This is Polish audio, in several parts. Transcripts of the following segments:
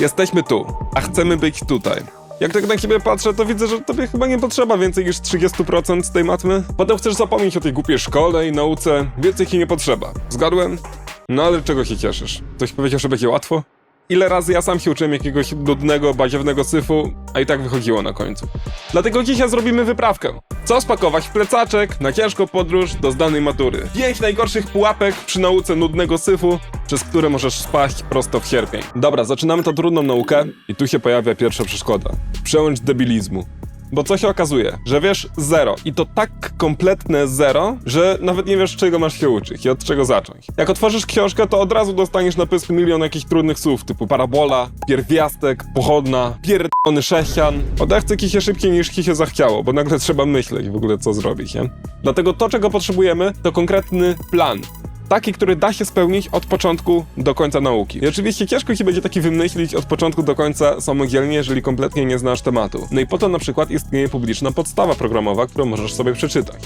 Jesteśmy tu, a chcemy być tutaj. Jak tak na ciebie patrzę, to widzę, że tobie chyba nie potrzeba więcej niż 30% z tej matmy. Potem chcesz zapomnieć o tej głupiej szkole i nauce, więcej ci nie potrzeba. Zgadłem? No ale czego się cieszysz? Ktoś powiedział, że będzie łatwo? Ile razy ja sam się uczyłem jakiegoś nudnego, baziewnego syfu, a i tak wychodziło na końcu. Dlatego dzisiaj zrobimy wyprawkę. Co spakować w plecaczek na ciężką podróż do zdanej matury? Pięć najgorszych pułapek przy nauce nudnego syfu, przez które możesz spaść prosto w sierpień. Dobra, zaczynamy tą trudną naukę i tu się pojawia pierwsza przeszkoda. Przełęcz debilizmu. Bo co się okazuje? Że wiesz zero i to tak kompletne zero, że nawet nie wiesz czego masz się uczyć i od czego zacząć. Jak otworzysz książkę, to od razu dostaniesz na pysk milion jakichś trudnych słów typu parabola, pierwiastek, pochodna, pierdolony sześcian. Odechce ci się szybciej niż ci się zachciało, bo nagle trzeba myśleć w ogóle co zrobić, nie? Dlatego to czego potrzebujemy to konkretny plan. Taki, który da się spełnić od początku do końca nauki. I oczywiście ciężko ci będzie taki wymyślić od początku do końca samodzielnie, jeżeli kompletnie nie znasz tematu. No i po to na przykład istnieje publiczna podstawa programowa, którą możesz sobie przeczytać.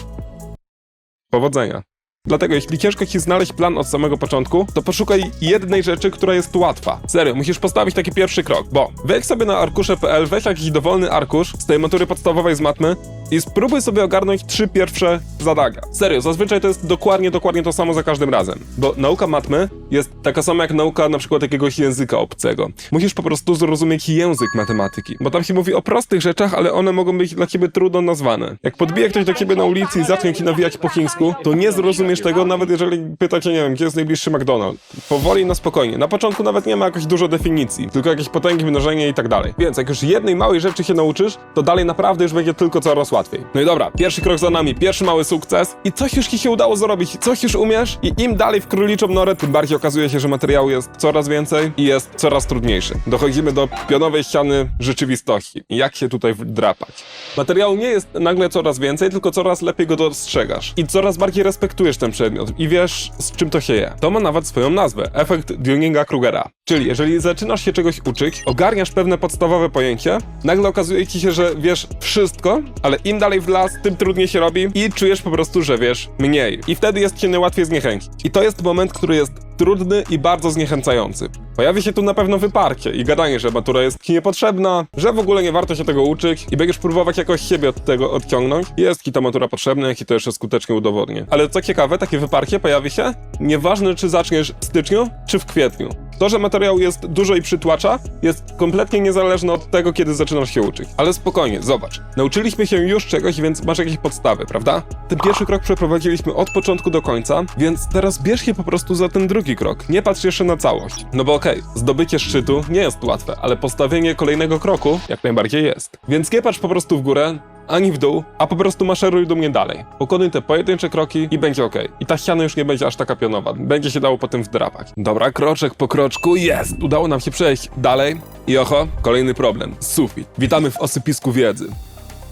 Powodzenia. Dlatego jeśli ciężko ci znaleźć plan od samego początku, to poszukaj jednej rzeczy, która jest łatwa. Serio, musisz postawić taki pierwszy krok, bo wejdź sobie na arkusze.pl, weź jakiś dowolny arkusz z tej matury podstawowej z matmy i spróbuj sobie ogarnąć trzy pierwsze zadania. Serio, zazwyczaj to jest dokładnie, dokładnie to samo za każdym razem, bo nauka matmy jest taka sama jak nauka na przykład jakiegoś języka obcego. Musisz po prostu zrozumieć język matematyki, bo tam się mówi o prostych rzeczach, ale one mogą być dla ciebie trudno nazwane. Jak podbije ktoś do ciebie na ulicy i zacznie ci nawijać po chińsku, to nie zrozumiesz tego, nawet jeżeli pytacie, nie wiem, gdzie jest najbliższy McDonald's. Powoli, na spokojnie. Na początku nawet nie ma jakoś dużo definicji, tylko jakieś potęgi, mnożenie i tak dalej. Więc jak już jednej małej rzeczy się nauczysz, to dalej naprawdę już będzie tylko coraz łatwiej. No i dobra, pierwszy krok za nami, pierwszy mały sukces i coś już ci się udało zrobić, coś już umiesz i im dalej w króliczą norę, tym bardziej okazuje się, że materiału jest coraz więcej i jest coraz trudniejszy. Dochodzimy do pionowej ściany rzeczywistości. Jak się tutaj wdrapać? Materiału nie jest nagle coraz więcej, tylko coraz lepiej go dostrzegasz i coraz bardziej respektujesz ten przedmiot i wiesz, z czym to się je. To ma nawet swoją nazwę, efekt Dunninga-Krugera. Czyli jeżeli zaczynasz się czegoś uczyć, ogarniasz pewne podstawowe pojęcie, nagle okazuje ci się, że wiesz wszystko, ale im dalej w las, tym trudniej się robi i czujesz po prostu, że wiesz mniej. I wtedy jest cię najłatwiej zniechęcić. I to jest moment, który jest trudny i bardzo zniechęcający. Pojawi się tu na pewno wyparcie i gadanie, że matura jest ci niepotrzebna, że w ogóle nie warto się tego uczyć i będziesz próbować jakoś siebie od tego odciągnąć. Jest ci ta matura potrzebna, jak i to jeszcze skutecznie udowodnię. Ale co ciekawe, takie wyparcie pojawi się nieważne czy zaczniesz w styczniu, czy w kwietniu. To, że materiał jest dużo i przytłacza, jest kompletnie niezależne od tego, kiedy zaczynasz się uczyć. Ale spokojnie, zobacz. Nauczyliśmy się już czegoś, więc masz jakieś podstawy, prawda? Ten pierwszy krok przeprowadziliśmy od początku do końca, więc teraz bierz się po prostu za ten drugi krok. Nie patrz jeszcze na całość. No bo okej, zdobycie szczytu nie jest łatwe, ale postawienie kolejnego kroku jak najbardziej jest. Więc nie patrz po prostu w górę, ani w dół, a po prostu maszeruj do mnie dalej. Pokonuj te pojedyncze kroki i będzie ok. I ta ściana już nie będzie aż taka pionowa. Będzie się dało potem wdrapać. Dobra, kroczek po kroczku, jest! Udało nam się przejść dalej. I oho, kolejny problem. Sufit. Witamy w osypisku wiedzy.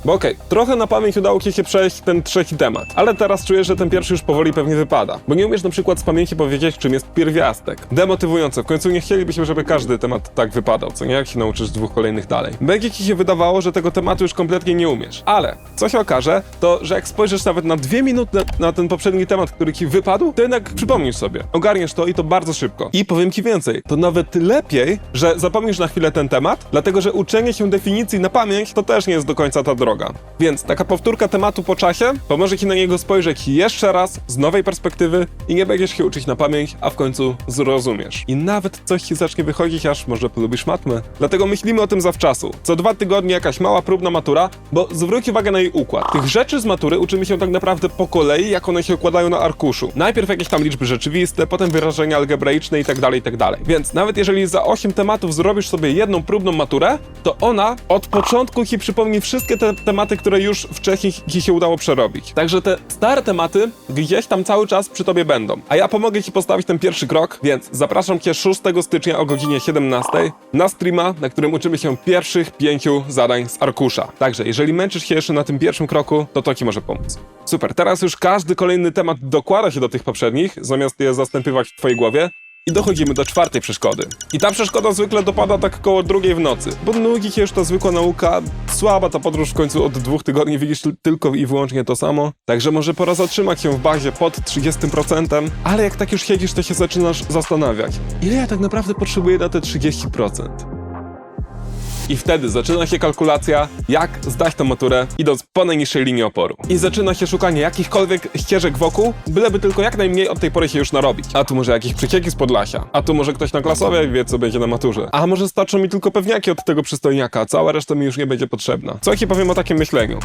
Bo okej, trochę na pamięć udało ci się przejść ten trzeci temat, ale teraz czuję, że ten pierwszy już powoli pewnie wypada. Bo nie umiesz na przykład z pamięci powiedzieć, czym jest pierwiastek. Demotywujące, w końcu nie chcielibyśmy, żeby każdy temat tak wypadał, co nie jak się nauczysz dwóch kolejnych dalej. Będzie ci się wydawało, że tego tematu już kompletnie nie umiesz. Ale, co się okaże, to, że jak spojrzysz nawet na dwie minuty na, na ten poprzedni temat, który ci wypadł, to jednak przypomnisz sobie. Ogarniesz to i to bardzo szybko. I powiem ci więcej, to nawet lepiej, że zapomnisz na chwilę ten temat, dlatego że uczenie się definicji na pamięć to też nie jest do końca ta droga. Więc taka powtórka tematu po czasie pomoże ci na niego spojrzeć jeszcze raz z nowej perspektywy i nie będziesz się uczyć na pamięć, a w końcu zrozumiesz. I nawet coś ci zacznie wychodzić, aż może polubisz matmę. Dlatego myślimy o tym zawczasu. Co dwa tygodnie jakaś mała próbna matura, bo zwróć uwagę na jej układ. Tych rzeczy z matury uczymy się tak naprawdę po kolei, jak one się układają na arkuszu. Najpierw jakieś tam liczby rzeczywiste, potem wyrażenia algebraiczne i tak dalej, tak dalej. Więc nawet jeżeli za 8 tematów zrobisz sobie jedną próbną maturę, to ona od początku ci przypomni wszystkie te tematy, które już wcześniej ci się udało przerobić. Także te stare tematy gdzieś tam cały czas przy tobie będą. A ja pomogę ci postawić ten pierwszy krok, więc zapraszam cię 6 stycznia o godzinie 17 na streama, na którym uczymy się pierwszych pięciu zadań z arkusza. Także jeżeli męczysz się jeszcze na tym pierwszym kroku, to to ci może pomóc. Super, teraz już każdy kolejny temat dokłada się do tych poprzednich, zamiast je zastępywać w twojej głowie. I dochodzimy do czwartej przeszkody. I ta przeszkoda zwykle dopada tak koło drugiej w nocy, bo nudzi cię już ta zwykła nauka, słaba ta podróż w końcu od dwóch tygodni widzisz ty- tylko i wyłącznie to samo. Także może pora zatrzymać się w bazie pod 30%, ale jak tak już siedzisz, to się zaczynasz zastanawiać, ile ja tak naprawdę potrzebuję na te 30%. I wtedy zaczyna się kalkulacja, jak zdać tą maturę, idąc po najniższej linii oporu. I zaczyna się szukanie jakichkolwiek ścieżek wokół, byleby tylko jak najmniej od tej pory się już narobić. A tu może jakieś przecieki z Podlasia, a tu może ktoś na klasowej wie, co będzie na maturze. A może starczą mi tylko pewniaki od tego przystojniaka, cała reszta mi już nie będzie potrzebna. Co ci powiem o takim myśleniu?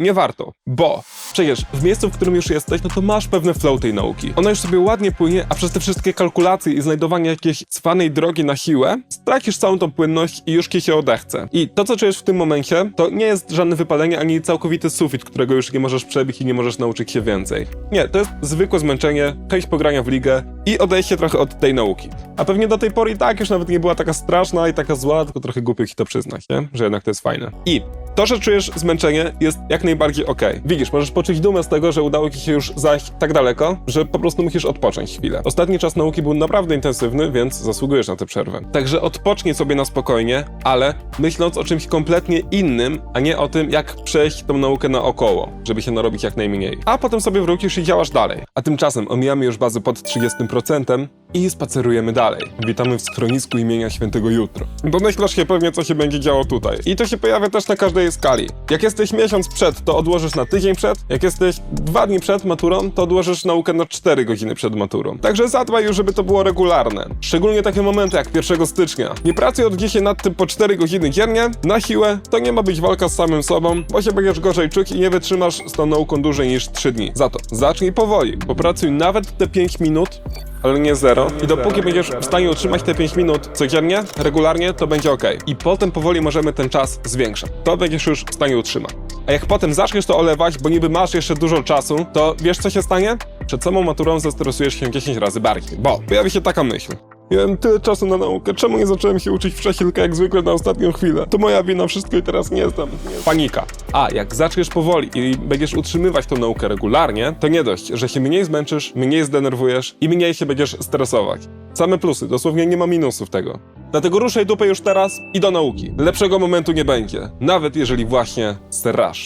Nie, warto, bo przecież w miejscu, w którym już jesteś, no to masz pewne flow tej nauki. Ona już sobie ładnie płynie, a przez te wszystkie kalkulacje i znajdowanie jakiejś cwanej drogi na siłę, stracisz całą tą płynność i już ci się odechce. I to, co czujesz w tym momencie, to nie jest żadne wypalenie, ani całkowity sufit, którego już nie możesz przebić i nie możesz nauczyć się więcej. Nie, to jest zwykłe zmęczenie, chęć pogrania w ligę i odejście trochę od tej nauki. A pewnie do tej pory i tak już nawet nie była taka straszna i taka zła, tylko trochę głupio ci to przyznać, nie? Że jednak to jest fajne. I to, że czujesz zmęczenie, jest jak najbardziej okej. Widzisz, możesz poczuć dumę z tego, że udało ci się już zajść tak daleko, że po prostu musisz odpocząć chwilę. Ostatni czas nauki był naprawdę intensywny, więc zasługujesz na tę przerwę. Także odpocznij sobie na spokojnie, ale myśląc o czymś kompletnie innym, a nie o tym, jak przejść tą naukę naokoło, żeby się narobić jak najmniej. A potem sobie wrócisz i działasz dalej. A tymczasem omijamy już bazę pod 30% 1% i spacerujemy dalej. Witamy w schronisku imienia Świętego Jutro. Domyślasz się pewnie, co się będzie działo tutaj. I to się pojawia też na każdej skali. Jak jesteś miesiąc przed, to odłożysz na tydzień przed. Jak jesteś dwa dni przed maturą, to odłożysz naukę na 4 godziny przed maturą. Także zadbaj już, żeby to było regularne. Szczególnie takie momenty jak 1 stycznia. Nie pracuj od dzisiaj nad tym po 4 godziny dziennie, na siłę. To nie ma być walka z samym sobą, bo się będziesz gorzej czuć i nie wytrzymasz z tą nauką dłużej niż 3 dni. Za to zacznij powoli, popracuj nawet te 5 minut, ale nie zero. I dopóki będziesz w stanie utrzymać te 5 minut codziennie, regularnie, to będzie ok. I potem powoli możemy ten czas zwiększać. To będziesz już w stanie utrzymać. A jak potem zaczniesz to olewać, bo niby masz jeszcze dużo czasu, to wiesz co się stanie? Przed samą maturą zestresujesz się 10 razy bardziej. Bo pojawi się taka myśl. Miałem tyle czasu na naukę, czemu nie zacząłem się uczyć wcześniej, tylko jak zwykle na ostatnią chwilę? To moja wina, wszystko i teraz nie znam. Panika. A jak zaczniesz powoli i będziesz utrzymywać tą naukę regularnie, to nie dość, że się mniej zmęczysz, mniej zdenerwujesz i mniej się będziesz stresować. Same plusy, dosłownie nie ma minusów tego. Dlatego ruszaj dupę już teraz i do nauki. Lepszego momentu nie będzie, nawet jeżeli właśnie strasz.